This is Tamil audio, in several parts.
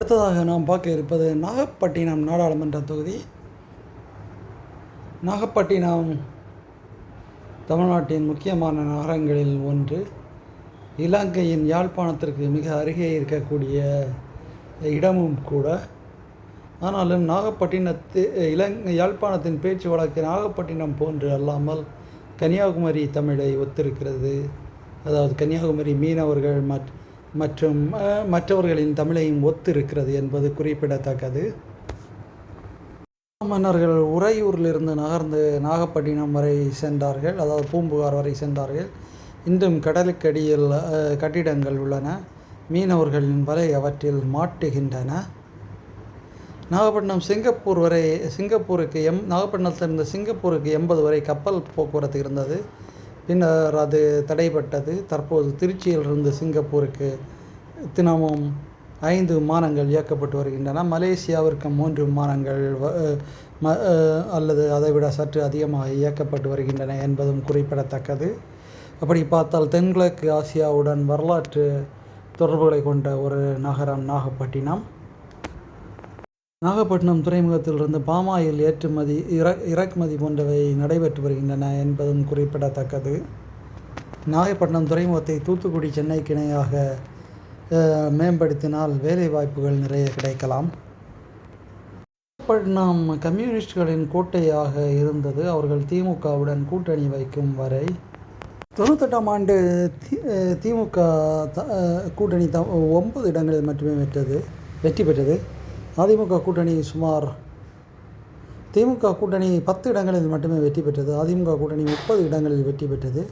அடுத்ததாக நாம் பார்க்க இருப்பது நாகப்பட்டினம் நாடாளுமன்ற தொகுதி. நாகப்பட்டினம் தமிழ்நாட்டின் முக்கியமான நகரங்களில் ஒன்று. இலங்கையின் யாழ்ப்பாணத்திற்கு மிக அருகே இருக்கக்கூடிய இடமும் கூட. ஆனாலும் நாகப்பட்டினத்து இலங்கை யாழ்ப்பாணத்தின் பேச்சு வழக்கு நாகப்பட்டினம் போன்று அல்லாமல் கன்னியாகுமரி தமிழை ஒத்திருக்கிறது. அதாவது கன்னியாகுமரி மீனவர்கள் மற்ற மற்றும் மற்றவர்களின் தமிழையும் ஒத்திருக்கிறது என்பது குறிப்பிடத்தக்கது. மன்னர்கள் உறையூரிலிருந்து நகர்ந்து நாகப்பட்டினம் வரை சென்றார்கள். அதாவது பூம்புகார் வரை சென்றார்கள். இன்றும் கடலுக்கடியில் கட்டிடங்கள் உள்ளன. மீனவர்களின் வலை அவற்றில் மாட்டுகின்றன. நாகப்பட்டினம் சிங்கப்பூர் வரை சிங்கப்பூருக்கு எம் நாகப்பட்டினத்திலிருந்து சிங்கப்பூருக்கு எண்பது வரை கப்பல் போக்குவரத்து இருந்தது. பின்னர் அது தடைப்பட்டது தற்போது திருச்சியிலிருந்து சிங்கப்பூருக்கு தினமும் ஐந்து விமானங்கள் இயக்கப்பட்டு வருகின்றன. மலேசியாவிற்கு மூன்று விமானங்கள் வ- ம- அல்லது அதைவிட சற்று அதிகமாக இயக்கப்பட்டு வருகின்றன என்பதும் குறிப்பிடத்தக்கது. அப்படி பார்த்தால் தென்கிழக்கு ஆசியாவுடன் வரலாற்று தொடர்புகளை கொண்ட ஒரு நகரம் நாகப்பட்டினம். நாகப்பட்டினம் துறைமுகத்திலிருந்து பாமாயில் ஏற்றுமதி இற இறக்குமதி போன்றவை நடைபெற்று வருகின்றன என்பதும் குறிப்பிடத்தக்கது. நாகப்பட்டினம் துறைமுகத்தை தூத்துக்குடி சென்னைக்கு இணையாக மேம்படுத்தினால் வேலை வாய்ப்புகள் நிறைய கிடைக்கலாம். நாகப்பட்டினம் கம்யூனிஸ்டுகளின் கோட்டையாக இருந்தது. அவர்கள் திமுகவுடன் கூட்டணி வைக்கும் வரை தொண்ணூத்தெட்டாம் ஆண்டு தி திமுக த- கூட்டணி த ஒன்பது இடங்களில் மட்டுமே வெற்றது வெற்றி பெற்றது. அதிமுக கூட்டணி சுமார் திமுக கூட்டணி பத்து இடங்களில் மட்டுமே வெற்றி பெற்றது. அதிமுக கூட்டணி முப்பது இடங்களில் வெற்றி பெற்றது.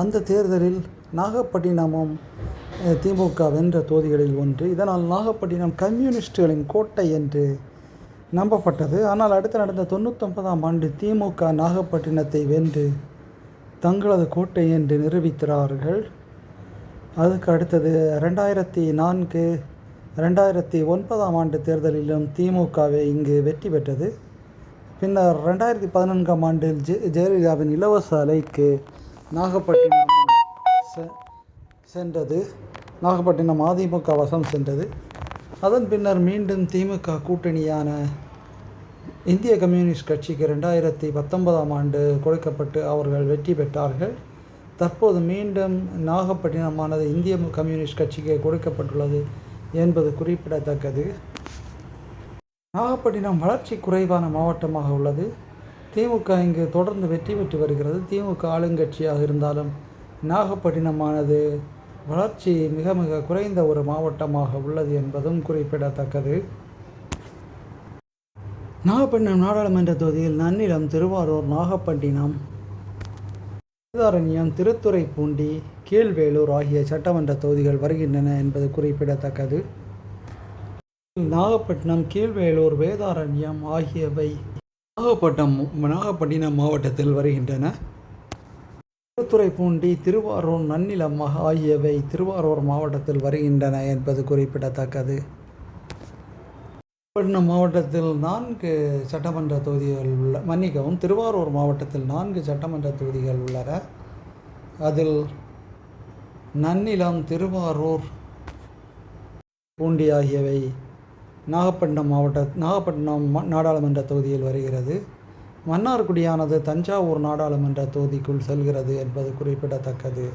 அந்த தேர்தலில் நாகப்பட்டினமும் திமுக வென்ற தொகுதிகளில் ஒன்று. இதனால் நாகப்பட்டினம் கம்யூனிஸ்டுகளின் கோட்டை என்று நம்பப்பட்டது. ஆனால் அடுத்து நடந்த தொண்ணூத்தொன்பதாம் ஆண்டு திமுக நாகப்பட்டினத்தை வென்று தங்களது கோட்டை என்று நிரூபித்தார்கள் அதுக்கு அடுத்தது ரெண்டாயிரத்தி நான்கு ரெண்டாயிரத்தி ஒன்பதாம் ஆண்டு தேர்தலிலும் திமுகவே இங்கு வெற்றி பெற்றது. பின்னர் ரெண்டாயிரத்தி பதினான்காம் ஆண்டில் ஜெ ஜெயலலிதாவின் இலவச அலைக்கு நாகப்பட்டினம் செ- சென்றது. நாகப்பட்டினம் அதிமுக வசம் சென்றது. அதன் பின்னர் மீண்டும் திமுக கூட்டணியான இந்திய கம்யூனிஸ்ட் கட்சிக்கு ரெண்டாயிரத்தி பத்தொன்பதாம் ஆண்டு கொடுக்கப்பட்டு அவர்கள் வெற்றி பெற்றார்கள். தற்போது மீண்டும் நாகப்பட்டினமானது இந்திய கம்யூனிஸ்ட் கட்சிக்கு கொடுக்கப்பட்டுள்ளது. என்பது குறிப்பிடத்தக்கது. நாகப்பட்டினம் வளர்ச்சி குறைவான மாவட்டமாக உள்ளது. திமுக இங்கு தொடர்ந்து வெற்றி பெற்று வருகிறது. திமுக ஆளுங்கட்சியாக இருந்தாலும் நாகப்பட்டினமானது வளர்ச்சி மிக மிக குறைந்த ஒரு மாவட்டமாக உள்ளது என்பதும் குறிப்பிடத்தக்கது. நாகப்பட்டினம் நாடாளுமன்ற தொகுதியில் நன்னிலம் திருவாரூர் நாகப்பட்டினம் வேதாரண்யம் திருத்துறைப்பூண்டி கீழ்வேலூர் ஆகிய சட்டமன்ற தொகுதிகள் வருகின்றன என்பது குறிப்பிடத்தக்கது. நாகப்பட்டினம் கீழ்வேலூர் வேதாரண்யம் ஆகியவை நாகப்பட்டினம் நாகப்பட்டினம் மாவட்டத்தில் வருகின்றன. திருத்துறைப்பூண்டி திருவாரூர் நன்னிலம் ஆகியவை திருவாரூர் மாவட்டத்தில் வருகின்றன என்பது குறிப்பிடத்தக்கது. நாகப்பட்டினம் மாவட்டத்தில் நான்கு சட்டமன்ற தொகுதிகள் உள்ள மன்னிக்கவும் திருவாரூர் மாவட்டத்தில் நான்கு சட்டமன்ற தொகுதிகள் உள்ளன. அதில் நன்னிலம் திருவாரூர் பூண்டி ஆகியவை நாகப்பட்டினம் மாவட்ட நாகப்பட்டினம் நாடாளுமன்ற தொகுதியில் வருகிறது. மன்னார்குடியானது தஞ்சாவூர் நாடாளுமன்ற தொகுதிக்குள் செல்கிறது என்பது குறிப்பிடத்தக்கது.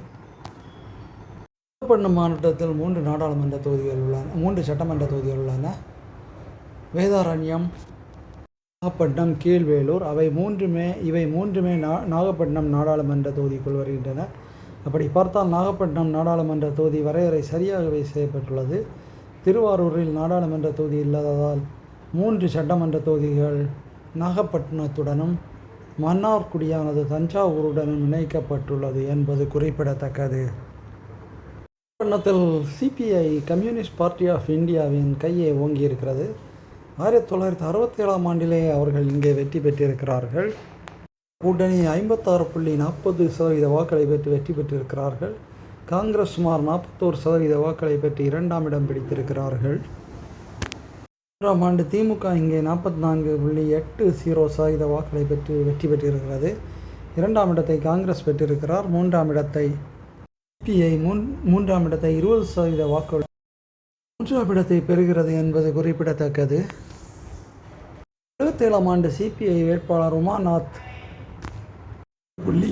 நாகப்பட்டினம் மாவட்டத்தில் மூன்று நாடாளுமன்ற தொகுதிகள் உள்ளன மூன்று சட்டமன்ற தொகுதிகள் உள்ளன. வேதாரண்யம் நாகப்பட்டினம் கீழ்வேலூர் அவை மூன்றுமே இவை மூன்றுமே நா நாகப்பட்டினம் நாடாளுமன்ற தொகுதிக்குள் வருகின்றன. அப்படி பார்த்தால் நாகப்பட்டினம் நாடாளுமன்ற தொகுதி வரையறை சரியாகவே செய்யப்பட்டுள்ளது. திருவாரூரில் நாடாளுமன்ற தொகுதி இல்லாததால் மூன்று சட்டமன்ற தொகுதிகள் நாகப்பட்டினத்துடனும் மன்னார்குடியானது தஞ்சாவூருடனும் இணைக்கப்பட்டுள்ளது என்பது குறிப்பிடத்தக்கது. நாகப்பட்டினத்தில் சிபிஐ கம்யூனிஸ்ட் பார்ட்டி ஆஃப் இந்தியாவின் கையை ஓங்கியிருக்கிறது. ஆயிரத்தி தொள்ளாயிரத்தி அறுபத்தி ஏழாம் ஆண்டிலே அவர்கள் இங்கே வெற்றி பெற்றிருக்கிறார்கள். கூட்டணி ஐம்பத்தாறு புள்ளி நாற்பது சதவீத வாக்களை பெற்று வெற்றி பெற்றிருக்கிறார்கள். காங்கிரஸ் சுமார் நாற்பத்தோரு சதவீத வாக்களை பெற்று இரண்டாம் இடம் பிடித்திருக்கிறார்கள். மூன்றாம் ஆண்டு திமுக இங்கே நாற்பத்தி நான்கு புள்ளி எட்டு ஜீரோ சதவீத வாக்களை பெற்று வெற்றி பெற்றிருக்கிறது. இரண்டாம் இடத்தை காங்கிரஸ் பெற்றிருக்கிறார். மூன்றாம் இடத்தை சிபிஐ மூன் மூன்றாம் இடத்தை இருபது சதவீத வாக்குகள் மூன்றாம் இடத்தை பெறுகிறது என்பது குறிப்பிடத்தக்கது. எழுபத்தேழாம் ஆண்டு சிபிஐ வேட்பாளர் உமாநாத். புள்ளி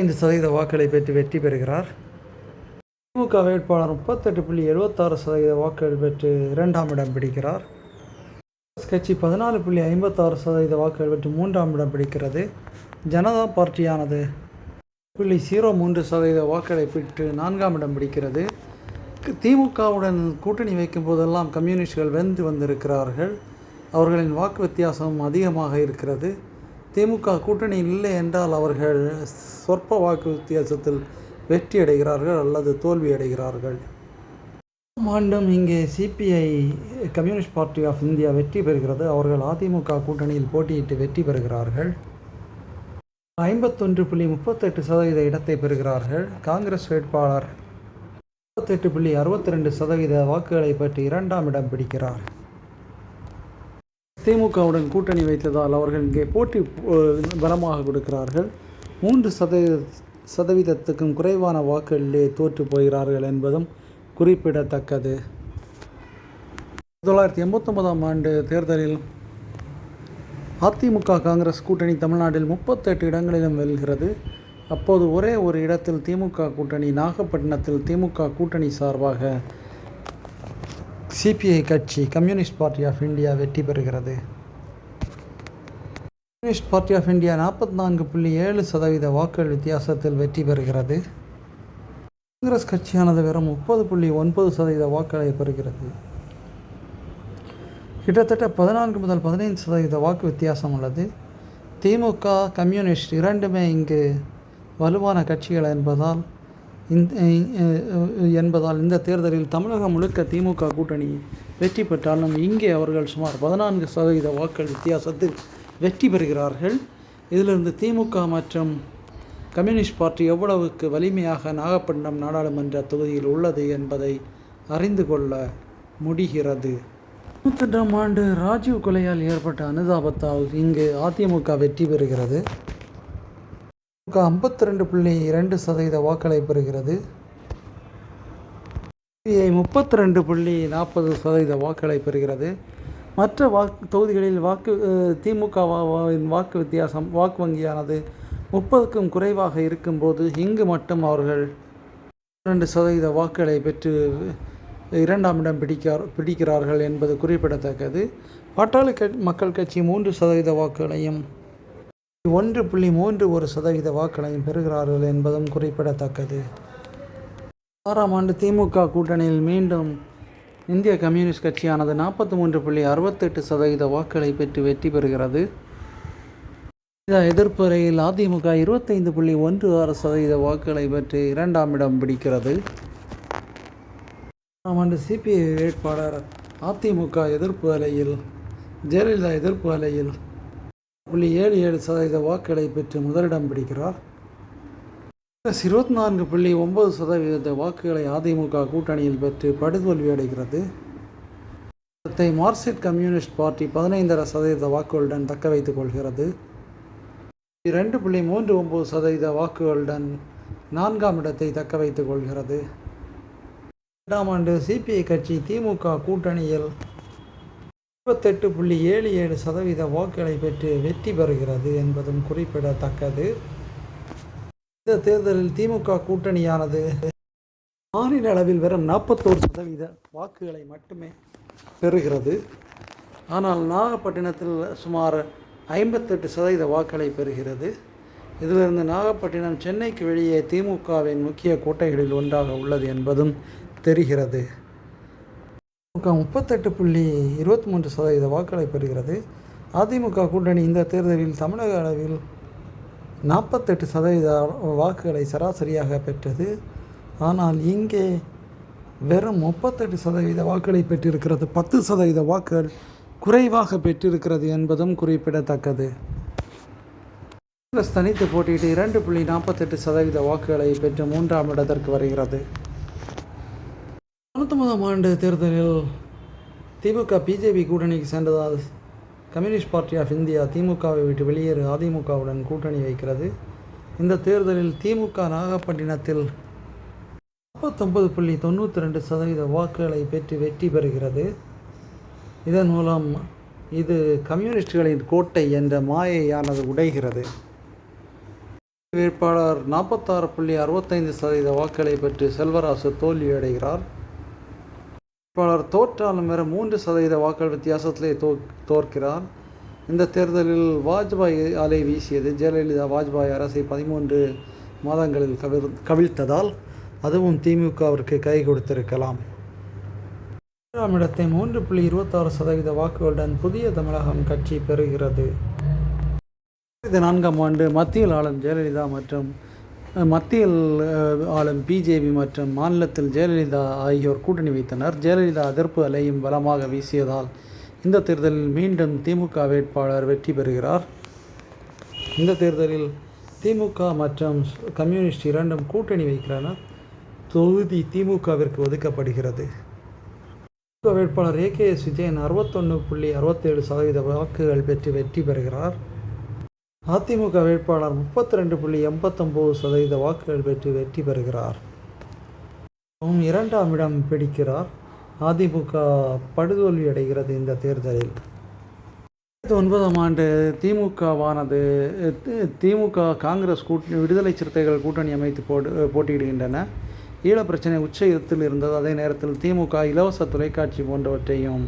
ஐந்து சதவீத வாக்குகளை பெற்று வெற்றி பெறுகிறார். திமுக வேட்பாளர் முப்பத்தெட்டு புள்ளி எழுபத்தாறு சதவீத வாக்குகள் பெற்று இரண்டாம் இடம் பிடிக்கிறார். காங்கிரஸ் கட்சி பதினாலு புள்ளி ஐம்பத்தாறு சதவீத வாக்குகள் பெற்று மூன்றாம் இடம் பிடிக்கிறது. ஜனதா பார்ட்டியானது புள்ளி ஜீரோ மூன்று சதவீத வாக்குகளை பெற்று நான்காம் இடம் பிடிக்கிறது. திமுகவுடன் கூட்டணி வைக்கும் போதெல்லாம் கம்யூனிஸ்டுகள் வென்று வந்திருக்கிறார்கள். அவர்களின் வாக்கு வித்தியாசம் அதிகமாக இருக்கிறது. திமுக கூட்டணி இல்லை என்றால் அவர்கள் சொற்ப வாக்கு வித்தியாசத்தில் வெற்றி அடைகிறார்கள் அல்லது தோல்வி அடைகிறார்கள். ஆண்டும் இங்கே CPI communist party of India வெற்றி பெறுகிறது. அவர்கள் அதிமுக கூட்டணியில் போட்டியிட்டு வெற்றி பெறுகிறார்கள். ஐம்பத்தொன்று புள்ளி முப்பத்தெட்டு சதவீத இடத்தை பெறுகிறார்கள். காங்கிரஸ் வேட்பாளர் முப்பத்தெட்டு புள்ளி அறுபத்தி ரெண்டு சதவீத வாக்குகளை பெற்று இரண்டாம் இடம் பிடிக்கிறார். திமுகவுடன் கூட்டணி வைத்ததால் அவர்கள் இங்கே போட்டி பலமாக கொடுக்கிறார்கள். மூன்று சதவீத சதவீதத்துக்கும் குறைவான வாக்குகளிலே தோற்று போகிறார்கள் என்பதும் குறிப்பிடத்தக்கது. தொள்ளாயிரத்தி எண்பத்தொன்பதாம் ஆண்டு தேர்தலில் அதிமுக காங்கிரஸ் கூட்டணி தமிழ்நாட்டில் முப்பத்தெட்டு இடங்களிலும் வெல்கிறது. அப்போது ஒரே ஒரு இடத்தில் திமுக கூட்டணி நாகப்பட்டினத்தில் திமுக கூட்டணி சார்பாக சிபிஐ கட்சி கம்யூனிஸ்ட் பார்ட்டி ஆஃப் இந்தியா வெற்றி பெறுகிறது. கம்யூனிஸ்ட் பார்ட்டி ஆஃப் இந்தியா நாற்பத்தி நான்கு புள்ளி ஏழு சதவீத வாக்குகள் வித்தியாசத்தில் வெற்றி பெறுகிறது. காங்கிரஸ் கட்சியானது வெறும் முப்பது புள்ளி ஒன்பது சதவீத வாக்குகளை பெறுகிறது. கிட்டத்தட்ட பதினான்கு முதல் பதினைந்து சதவீத வாக்கு வித்தியாசம் உள்ளது. திமுக கம்யூனிஸ்ட் இரண்டுமே இங்கு வலுவான கட்சிகள் என்பதால் என்பதால் இந்த தேர்தலில் தமிழகம் முழுக்க திமுக கூட்டணி வெற்றி பெற்றாலும் இங்கே அவர்கள் சுமார் பதினான்கு சதவீத வாக்குகள் வித்தியாசத்தில் வெற்றி பெறுகிறார்கள். இதிலிருந்து திமுக மற்றும் கம்யூனிஸ்ட் பார்ட்டி எவ்வளவுக்கு வலிமையாக நாகப்பட்டினம் நாடாளுமன்ற தொகுதியில் உள்ளது என்பதை அறிந்து கொள்ள முடிகிறது. தொண்ணூத்தெட்டாம் ஆண்டு ராஜீவ் கொலையால் ஏற்பட்ட அனுதாபத்தால் இங்கு அதிமுக வெற்றி பெறுகிறது. திமுக ஐம்பத்தி ரெண்டு புள்ளி இரண்டு சதவீத வாக்களை பெறுகிறது. சிபிஐ முப்பத்தி ரெண்டு புள்ளி நாற்பது சதவீத வாக்களை பெறுகிறது. மற்ற வாக்கு தொகுதிகளில் வாக்கு திமுகவின் வாக்கு வித்தியாசம் வாக்கு வங்கியானது முப்பதுக்கும் குறைவாக இருக்கும்போது இங்கு மட்டும் அவர்கள் ரெண்டு சதவீத வாக்குகளை பெற்று இரண்டாம் இடம் பிடிக்கார் பிடிக்கிறார்கள் என்பது குறிப்பிடத்தக்கது. பாட்டாளி க மக்கள் கட்சி மூன்று சதவீத வாக்குகளையும் ஒன்று புள்ளி மூன்று ஒரு சதவீத வாக்களையும் பெறுகிறார்கள் என்பதும் குறிப்பிடத்தக்கது. ஆறாம் ஆண்டு திமுக கூட்டணியில் மீண்டும் இந்திய கம்யூனிஸ்ட் கட்சியானது நாற்பத்தி மூன்று புள்ளி அறுபத்தெட்டு சதவீத வாக்களை பெற்று வெற்றி பெறுகிறது. எதிர்ப்புறையில் அதிமுக இருபத்தைந்து புள்ளி ஒன்று ஆறு சதவீத வாக்குகளை பெற்று இரண்டாம் இடம் பிடிக்கிறது. ஆறாம் ஆண்டு சிபிஐ வேட்பாளர் அதிமுக எதிர்ப்பு அலையில் ஜெயலலிதா எதிர்ப்பு அலையில் புள்ளி ஏழு ஏழு சதவீத வாக்குகளை பெற்று முதலிடம் பிடிக்கிறார். காங்கிரஸ் இருபத்தி நான்கு புள்ளி ஒன்பது சதவீத வாக்குகளை அதிமுக கூட்டணியில் பெற்று படுதோல்வி அடைகிறது. இதை மார்க்சிஸ்ட் கம்யூனிஸ்ட் பார்ட்டி பதினைந்தரை சதவீத வாக்குகளுடன் தக்க வைத்துக் கொள்கிறது. இரண்டு புள்ளி மூன்று ஒம்பது சதவீத வாக்குகளுடன் நான்காம் இடத்தை தக்க வைத்துக் கொள்கிறது. இரண்டாம் ஆண்டு சிபிஐ கட்சி திமுக கூட்டணியில் இருபத்தெட்டு புள்ளி ஏழு ஏழு சதவீத வாக்குகளை பெற்று வெற்றி பெறுகிறது என்பதும் குறிப்பிடத்தக்கது. இந்த தேர்தலில் திமுக கூட்டணியானது மாநில அளவில் வெறும் நாற்பத்தோரு சதவீத வாக்குகளை மட்டுமே பெறுகிறது. ஆனால் நாகப்பட்டினத்தில் சுமார் ஐம்பத்தெட்டு சதவீத வாக்குகளை பெறுகிறது. இதிலிருந்து நாகப்பட்டினம் சென்னைக்கு வெளியே திமுகவின் முக்கிய கோட்டைகளில் ஒன்றாக உள்ளது என்பதும் தெரிகிறது. திமுக முப்பத்தெட்டு புள்ளி இருபத்தி மூன்று சதவீத வாக்குகளை பெறுகிறது. அதிமுக கூட்டணி இந்த தேர்தலில் தமிழக அளவில் நாற்பத்தெட்டு சதவீத வாக்குகளை சராசரியாக பெற்றது. ஆனால் இங்கே வெறும் முப்பத்தெட்டு சதவீத வாக்குகளை பெற்றிருக்கிறது. பத்து சதவீத வாக்குகள் குறைவாக பெற்றிருக்கிறது என்பதும் குறிப்பிடத்தக்கது. காங்கிரஸ் தனித்து போட்டியிட்டு இரண்டு புள்ளி நாற்பத்தெட்டு சதவீத வாக்குகளை பெற்று மூன்றாம் இடத்திற்கு வருகிறது. தொண்ணூத்தொம்பதாம் ஆண்டு தேர்தலில் திமுக பிஜேபி கூட்டணிக்கு சென்றதால் கம்யூனிஸ்ட் பார்ட்டி ஆஃப் இந்தியா திமுகவை விட்டு வெளியேறு அதிமுகவுடன் கூட்டணி வைக்கிறது. இந்த தேர்தலில் திமுக நாகப்பட்டினத்தில் நாற்பத்தொம்பது புள்ளி தொண்ணூற்றி ரெண்டு சதவீத வாக்குகளை பெற்று வெற்றி பெறுகிறது. இதன் மூலம் இது கம்யூனிஸ்டுகளின் கோட்டை என்ற மாயையானது உடைகிறது. வேட்பாளர் நாற்பத்தாறு புள்ளி அறுபத்தைந்து சதவீத வாக்குகளை பெற்று செல்வராசு தோல்வியடைகிறார். வேட்பாளர் தோற்றாலும் வேறு மூன்று சதவீத வாக்குகள் வித்தியாசத்திலே தோ தோற்கிறார். இந்த தேர்தலில் வாஜ்பாய் அலை வீசியது ஜெயலலிதா வாஜ்பாய் அரசை பதிமூன்று மாதங்களில் கவிழ் கவிழ்த்ததால் அதுவும் திமுகவிற்கு கை கொடுத்திருக்கலாம். மூன்றாம் இடத்தை மூன்று புள்ளி இருபத்தாறு சதவீத வாக்குகளுடன் புதிய தமிழகம் கட்சி பெறுகிறது. நான்காம் ஆண்டு மத்தியில் ஆளும் ஜெயலலிதா மற்றும் மத்தியில் ஆளும் பிஜேபி மற்றும் மாநிலத்தில் ஜெயலலிதா ஆகியோர் கூட்டணி வைத்தனர். ஜெயலலிதா எதிர்ப்பு அலையும் பலமாக வீசியதால் இந்த தேர்தலில் மீண்டும் திமுக வேட்பாளர் வெற்றி பெறுகிறார். இந்த தேர்தலில் திமுக மற்றும் கம்யூனிஸ்ட் இரண்டும் கூட்டணி வைக்கிறன தொகுதி திமுகவிற்கு ஒதுக்கப்படுகிறது. திமுக வேட்பாளர் ஏகேஎஸ் விஜயன் அறுபத்தொன்று புள்ளி அறுபத்தேழு சதவீத வாக்குகள் பெற்று வெற்றி பெறுகிறார். அதிமுக வேட்பாளர் முப்பத்தி ரெண்டு புள்ளி எண்பத்தொம்போது சதவீத வாக்குகள் பெற்று வெற்றி பெறுகிறார். இரண்டாம் இடம் பிடிக்கிறார். அதிமுக படுதோல்வி அடைகிறது இந்த தேர்தலில். ரெண்டாயிரத்தி ஒன்பதாம் ஆண்டு திமுகவானது திமுக காங்கிரஸ் கூட்டணி விடுதலை சிறுத்தைகள் கூட்டணி அமைத்து போட்டு போட்டியிடுகின்றன. ஈழப் பிரச்சனை உச்சத்தில் இருந்தது. அதே நேரத்தில் திமுக இலவச தொலைக்காட்சி போன்றவற்றையும்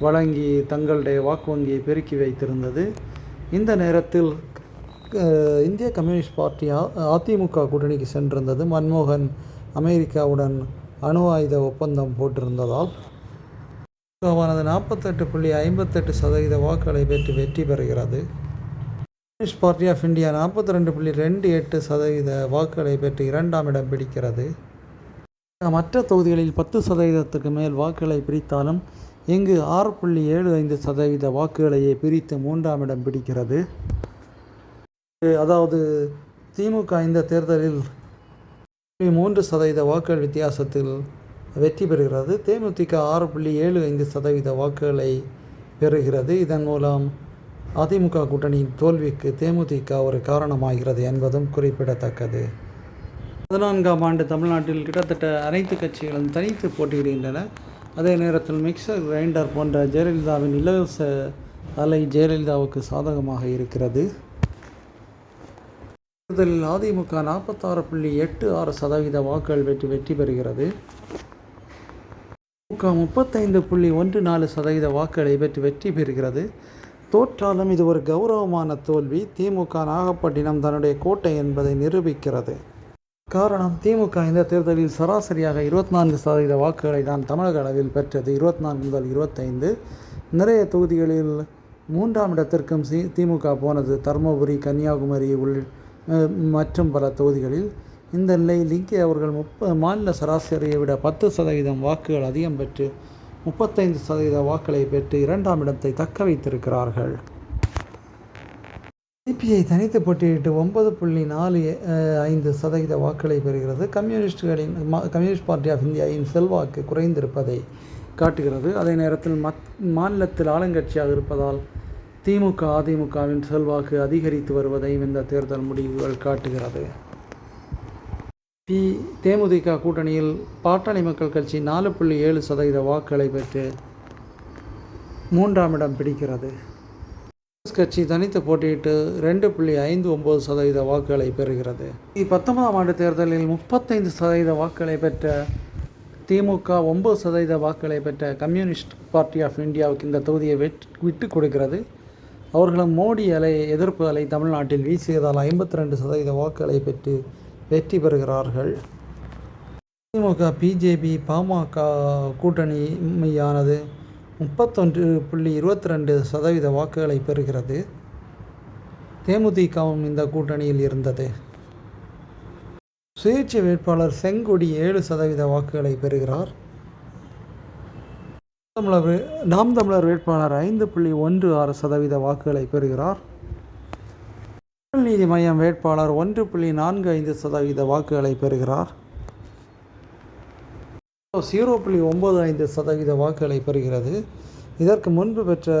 வழங்கி தங்களுடைய வாக்கு வங்கியை பெருக்கி வைத்திருந்தது. இந்த நேரத்தில் இந்திய கம்யூனிஸ்ட் பார்ட்டி அதிமுக கூட்டணிக்கு சென்றிருந்தது. மன்மோகன் அமெரிக்காவுடன் அணு ஆயுத ஒப்பந்தம் போட்டிருந்ததால் அவனது நாற்பத்தெட்டு புள்ளி ஐம்பத்தெட்டு சதவீத வாக்குகளை பெற்று வெற்றி பெறுகிறது. கம்யூனிஸ்ட் பார்ட்டி ஆஃப் இந்தியா நாற்பத்தி ரெண்டு புள்ளி ரெண்டு எட்டு சதவீத வாக்குகளை பெற்று இரண்டாம் இடம் பிடிக்கிறது. மற்ற தொகுதிகளில் பத்து சதவீதத்துக்கு மேல் வாக்குகளை பிரித்தாலும் இங்கு ஆறு புள்ளி ஏழு ஐந்து சதவீத வாக்குகளையே பிரித்து மூன்றாம் இடம் பிடிக்கிறது. அதாவது திமுக இந்த தேர்தலில் புள்ளி மூன்று சதவீத வாக்குகள் வித்தியாசத்தில் வெற்றி பெறுகிறது. தேமுதிக ஆறு புள்ளி ஏழு ஐந்து சதவீத வாக்குகளை பெறுகிறது. இதன் மூலம் அதிமுக கூட்டணியின் தோல்விக்கு தேமுதிக ஒரு காரணமாகிறது என்பதும் குறிப்பிடத்தக்கது. பதினான்காம் ஆண்டு தமிழ்நாட்டில் கிட்டத்தட்ட அனைத்து கட்சிகளும் தனித்து போட்டியிடுகின்றன. அதே நேரத்தில் மிக்சர் கிரைண்டர் போன்ற ஜெயலலிதாவின் இலவச அலை ஜெயலலிதாவுக்கு சாதகமாக இருக்கிறது. தேர்தலில் அதிமுக நாற்பத்தாறு புள்ளி எட்டு ஆறு சதவீத வாக்குகள் வெற்றி வெற்றி பெறுகிறது. திமுக முப்பத்தைந்து புள்ளி ஒன்று நாலு சதவீத வாக்குகளை பெற்று வெற்றி பெறுகிறது. தோற்றாலும் இது ஒரு கௌரவமான தோல்வி. திமுக நாகப்பட்டினம் தன்னுடைய கோட்டை என்பதை நிரூபிக்கிறது. காரணம் திமுக இந்த தேர்தலில் சராசரியாக இருபத்தி நான்கு சதவீத வாக்குகளை தான் தமிழக அளவில் பெற்றது. இருபத்தி நான்கு முதல் இருபத்தைந்து. நிறைய தொகுதிகளில் மூன்றாம் இடத்திற்கும் சி திமுக போனது. தருமபுரி கன்னியாகுமரி உள்ளிட்ட மற்றும் பல தொகுதிகளில் இந்த நிலையில் இங்கே அவர்கள் முப்ப மாநில சராசரியை விட பத்து சதவீதம் வாக்குகள் அதிகம் பெற்று முப்பத்தைந்து சதவீத வாக்குகளை பெற்று இரண்டாம் இடத்தை தக்க வைத்திருக்கிறார்கள். சிபிஐ தனித்து போட்டியிட்டு ஒன்பது புள்ளி நாலு அஹ், ஐந்து சதவீத வாக்குகளை பெறுகிறது. கம்யூனிஸ்டுகளின் கம்யூனிஸ்ட் பார்ட்டி ஆஃப் இந்தியாவின் செல்வாக்கு குறைந்திருப்பதை காட்டுகிறது. அதே நேரத்தில் மத் மாநிலத்தில் ஆளுங்கட்சியாக இருப்பதால் திமுக அதிமுகவின் செல்வாக்கு அதிகரித்து வருவதையும் இந்த தேர்தல் முடிவுகள் காட்டுகிறது. பி. தேமுதிக கூட்டணியில் பாட்டாளி மக்கள் கட்சி நாலு புள்ளி ஏழு சதவீத வாக்குகளை பெற்று மூன்றாம் இடம் பிடிக்கிறது. காங்கிரஸ் கட்சி தனித்து போட்டியிட்டு ரெண்டு புள்ளி ஐந்து ஒம்பது சதவீத வாக்குகளை பெறுகிறது. பத்தொன்பதாம் ஆண்டு தேர்தலில் முப்பத்தைந்து சதவீத வாக்குகளை பெற்ற திமுக ஒம்பது சதவீத வாக்குகளை பெற்ற கம்யூனிஸ்ட் பார்ட்டி ஆஃப் இந்தியாவுக்கு இந்த தொகுதியை வெட் விட்டு கொடுக்கிறது. அவர்களும் மோடி அலை எதிர்ப்பு அலை தமிழ்நாட்டில் வீசியதால் ஐம்பத்தி ரெண்டு சதவீத வாக்குகளை பெற்று வெற்றி பெறுகிறார்கள். திமுக பிஜேபி பாமக கூட்டணியானது முப்பத்தொன்று புள்ளி இருபத்தி ரெண்டு சதவீத வாக்குகளை பெறுகிறது. தேமுதிகவும் இந்த கூட்டணியில் இருந்தது. சுயேட்சை வேட்பாளர் செங்கொடி ஏழு சதவீத வாக்குகளை பெறுகிறார். தமிழர் நாம் தமிழர் வேட்பாளர் ஐந்து புள்ளி ஒன்று ஆறு சதவீத வாக்குகளை பெறுகிறார். மக்கள் நீதி மையம் வேட்பாளர் ஒன்று புள்ளி நான்கு ஐந்து சதவீத வாக்குகளை பெறுகிறார். ஜீரோ புள்ளி ஒம்பது ஐந்து சதவீத வாக்குகளை பெறுகிறது. இதற்கு முன்பு பெற்ற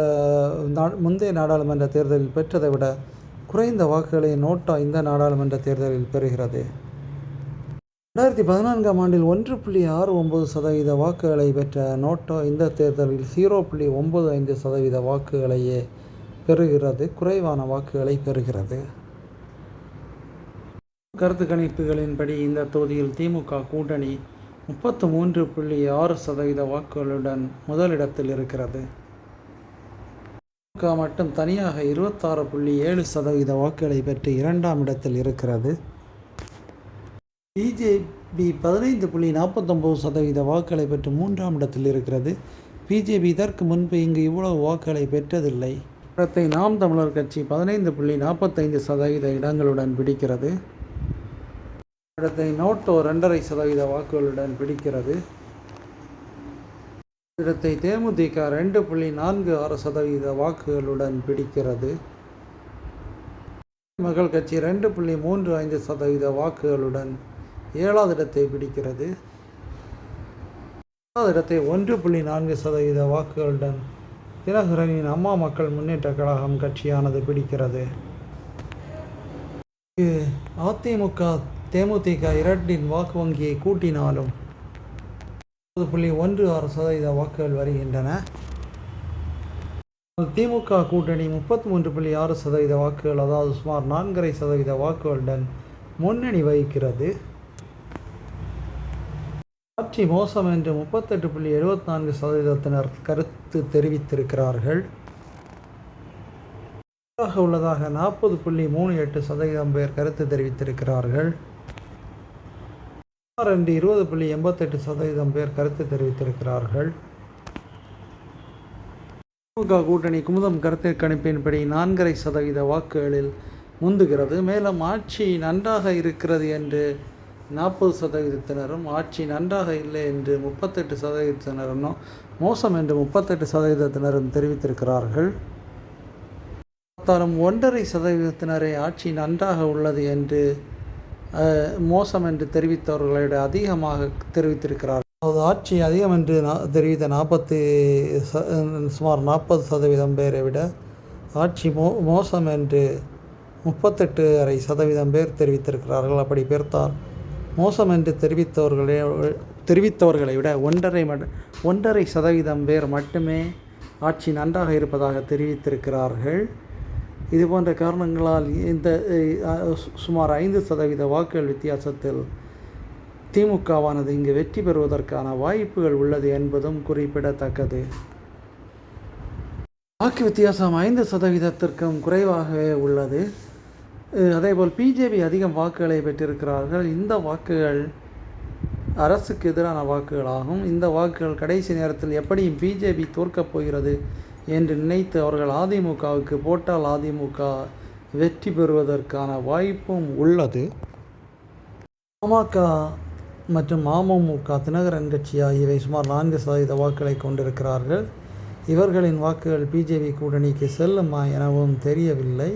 நா- முந்தைய நாடாளுமன்ற தேர்தலில் பெற்றதை விட குறைந்த வாக்குகளை நோட்டா இந்த நாடாளுமன்ற தேர்தலில் பெறுகிறது. ரெண்டாயிரத்தி பதினான்காம் ஆண்டில் ஒன்று புள்ளி ஆறு ஒன்பது சதவீத வாக்குகளை பெற்ற நோட்டோ இந்த தேர்தலில் ஜீரோ புள்ளி ஒன்பது ஐந்து சதவீத வாக்குகளையே பெறுகிறது. குறைவான வாக்குகளை பெறுகிறது. கருத்து கணிப்புகளின்படி இந்த தொகுதியில் திமுக கூட்டணி முப்பத்து மூன்று புள்ளி ஆறு சதவீத வாக்குகளுடன் முதலிடத்தில் இருக்கிறது. திமுக மட்டும் தனியாக இருபத்தாறு புள்ளி ஏழு சதவீத வாக்குகளை பெற்று இரண்டாம் இடத்தில் இருக்கிறது. பிஜேபி பதினைந்து புள்ளி நாற்பத்தொம்பது சதவீத வாக்குகளை பெற்று மூன்றாம் இடத்தில் இருக்கிறது. பிஜேபி இதற்கு முன்பு இங்கு இவ்வளவு வாக்குகளை பெற்றதில்லை. இடத்தை நாம் தமிழர் கட்சி பதினைந்து புள்ளி நாற்பத்தைந்து சதவீத இடங்களுடன் பிடிக்கிறது. இடத்தை நோட்டோ ரெண்டரை சதவீத வாக்குகளுடன் பிடிக்கிறது. இடத்தை தேமுதிக ரெண்டு புள்ளி நான்கு ஆறு சதவீத வாக்குகளுடன் பிடிக்கிறது. மகள் கட்சி ரெண்டு புள்ளி மூன்று ஐந்து சதவீத வாக்குகளுடன் ஏழாவது இடத்தை பிடிக்கிறது. ஏழாவது இடத்தை ஒன்று புள்ளி நான்கு சதவீத வாக்குகளுடன் தினகரனின் அம்மா மக்கள் முன்னேற்ற கழகம் கட்சியானது பிடிக்கிறது. அதிமுக தேமுதிக இரண்டின் வாக்கு வங்கியை கூட்டினாலும் ஒன்பது புள்ளி ஒன்று ஆறு சதவீத வாக்குகள் வருகின்றன. திமுக கூட்டணி முப்பத்தி மூன்று புள்ளி ஆறு சதவீத வாக்குகள் அதாவது சுமார் நான்கரை சதவீத வாக்குகளுடன் முன்னணி வகிக்கிறது. ஆட்சி மோசம் என்று முப்பத்தெட்டு புள்ளி எழுபத்தி நான்கு சதவீதத்தினர் கருத்து தெரிவித்திருக்கிறார்கள். உள்ளதாக நாற்பது புள்ளி மூணு எட்டு சதவீதம் பேர் கருத்து தெரிவித்திருக்கிறார்கள். ரெண்டு இருபது புள்ளி எண்பத்தெட்டு சதவீதம் பேர் கருத்து தெரிவித்திருக்கிறார்கள். திமுக கூட்டணி குமுதம் கருத்து கணிப்பின்படி நான்கரை சதவீத வாக்குகளில் முந்துகிறது. மேலும் ஆட்சி நன்றாக இருக்கிறது என்று நாற்பது சதவீதத்தினரும் ஆட்சி நன்றாக இல்லை என்று முப்பத்தெட்டு சதவீதத்தினரும் மோசம் என்று முப்பத்தெட்டு சதவீதத்தினரும் தெரிவித்திருக்கிறார்கள். பார்த்தாலும் ஒன்றரை சதவீதத்தினரை ஆட்சி நன்றாக உள்ளது என்று மோசம் என்று தெரிவித்தவர்களை அதிகமாக தெரிவித்திருக்கிறார்கள். அதாவது ஆட்சி அதிகம் என்று நா- தெரிவித்த நாற்பத்தி ச சுமார் நாற்பது சதவீதம் பேரை விட ஆட்சி மோ மோசம் என்று முப்பத்தெட்டு அரை சதவீதம் பேர் தெரிவித்திருக்கிறார்கள். அப்படி பெருத்தால் மோசம் என்று தெரிவித்தவர்களே தெரிவித்தவர்களை விட ஒன்றரை ஒன்றரை சதவீதம் பேர் மட்டுமே ஆட்சி நன்றாக இருப்பதாக தெரிவித்திருக்கிறார்கள். இது போன்ற காரணங்களால் இந்த சுமார் ஐந்து சதவீத வாக்குகள் வித்தியாசத்தில் திமுகவானது இங்கு வெற்றி பெறுவதற்கான வாய்ப்புகள் உள்ளது என்பதும் குறிப்பிடத்தக்கது. வாக்கு வித்தியாசம் ஐந்து சதவீதத்திற்கும் குறைவாகவே உள்ளது. அதேபோல் பிஜேபி அதிகம் வாக்குகளை பெற்றிருக்கிறார்கள். இந்த வாக்குகள் அரசுக்கு எதிரான வாக்குகளாகும். இந்த வாக்குகள் கடைசி நேரத்தில் எப்படியும் பிஜேபி தோற்கப் போகிறது என்று நினைத்து அவர்கள் அதிமுகவுக்கு போட்டால் அதிமுக வெற்றி பெறுவதற்கான வாய்ப்பும் உள்ளது. பாமக மற்றும் அமமுக தினகரன் கட்சி ஆகியவை சுமார் நான்கு சதவீத வாக்குகளை கொண்டிருக்கிறார்கள். இவர்களின் வாக்குகள் பிஜேபி கூட்டணிக்கு செல்லுமா எனவும் தெரியவில்லை.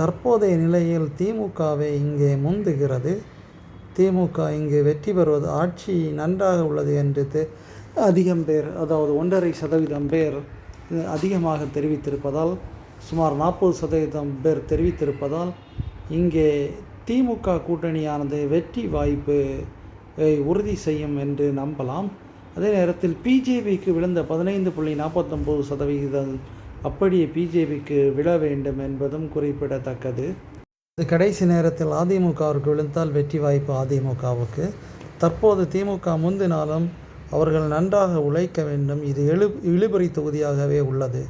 தற்போதைய நிலையில் திமுகவே இங்கே முந்துகிறது. திமுக இங்கு வெற்றி பெறுவது ஆட்சி நன்றாக உள்ளது என்று அதிகம் பேர் அதாவது ஒன்றரை சதவீதம் பேர் அதிகமாக தெரிவித்திருப்பதால் சுமார் நாற்பது சதவீதம் பேர் தெரிவித்திருப்பதால் இங்கே திமுக கூட்டணியானது வெற்றி வாய்ப்பு உறுதி செய்யும் என்று நம்பலாம். அதே நேரத்தில் பிஜேபிக்கு விழுந்த பதினைந்து புள்ளி நாற்பத்தொம்போது சதவிகிதம் அப்படியே பிஜேபிக்கு விழ வேண்டும் என்பதும் குறிப்பிடத்தக்கது. இது கடைசி நேரத்தில் அதிமுகவிற்கு விழுந்தால் வெற்றி வாய்ப்பு அதிமுகவுக்கு. தற்போது திமுக முந்தினாலும் அவர்கள் நன்றாக உழைக்க வேண்டும். இது எழு இழுபறி தொகுதியாகவே உள்ளது.